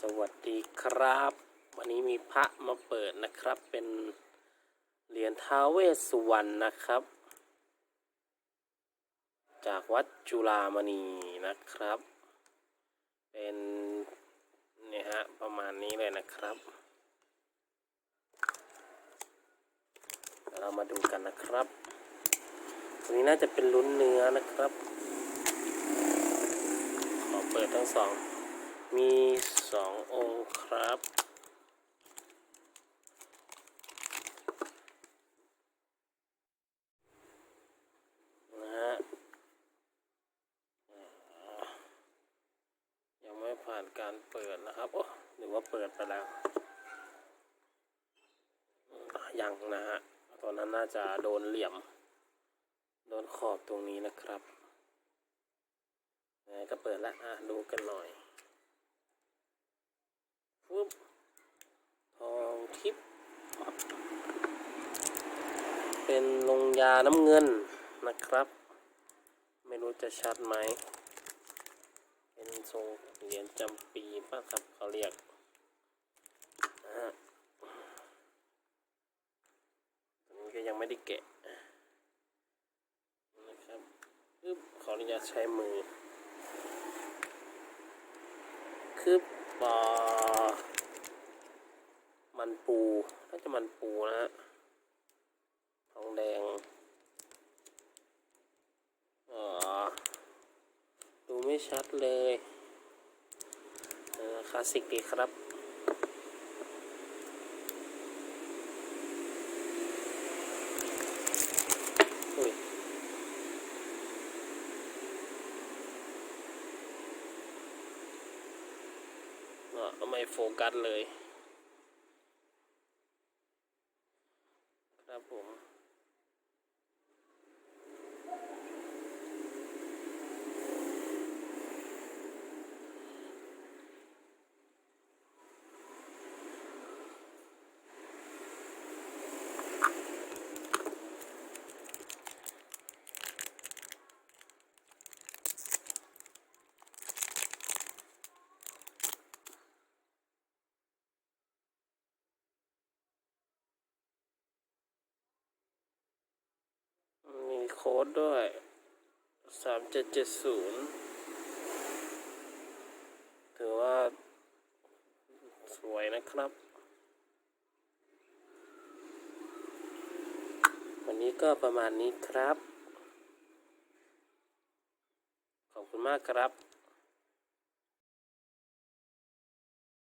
สวัสดีครับ วันนี้มีพระมาเปิดนะครับ เป็นเหรียญท้าเวสสุวรรณนะครับ จากวัดจุฬามณีนะครับ เป็นเนี่ยฮะประมาณนี้เลยนะครับเดี๋ยวเรามาดูกันนะครับตัวนี้น่าจะเป็นลุ้นเนื้อนะครับ ขอเปิดทั้งสองมี สององค์ครับ นะฮะยังไม่ผ่านการเปิดนะครับ โอ้หรือว่าเปิดไปแล้วยังนะฮะตอนนั้นน่าจะโดนเหลี่ยม โดนขอบตรงนี้นะครับก็เปิดแล้วอะดูกันหน่อยปุ๊บทองทิพย์ เป็นลงยาน้ำเงินนะครับ ไม่รู้จะชัดไหม เป็นทรงเหรียญจำปีป่ะครับเขาเรียกนะฮะตอนนี้ก็ยังไม่ได้แกะนะครับปึ๊บขออนุญาตใช้มือคือปอมันปูน่าจะมันปูนะฮะทองแดงอ๋อดู ไม่ชัดเลยคลาสสิกดีครับอุ้ยอะไม่โฟกัสเลย ครับผม มีโค้ดด้วยสามเจ็ดเจ็ดศูนย์ถือว่าสวยนะครับ วันนี้ก็ประมาณนี้ครับ ขอบคุณมากครับ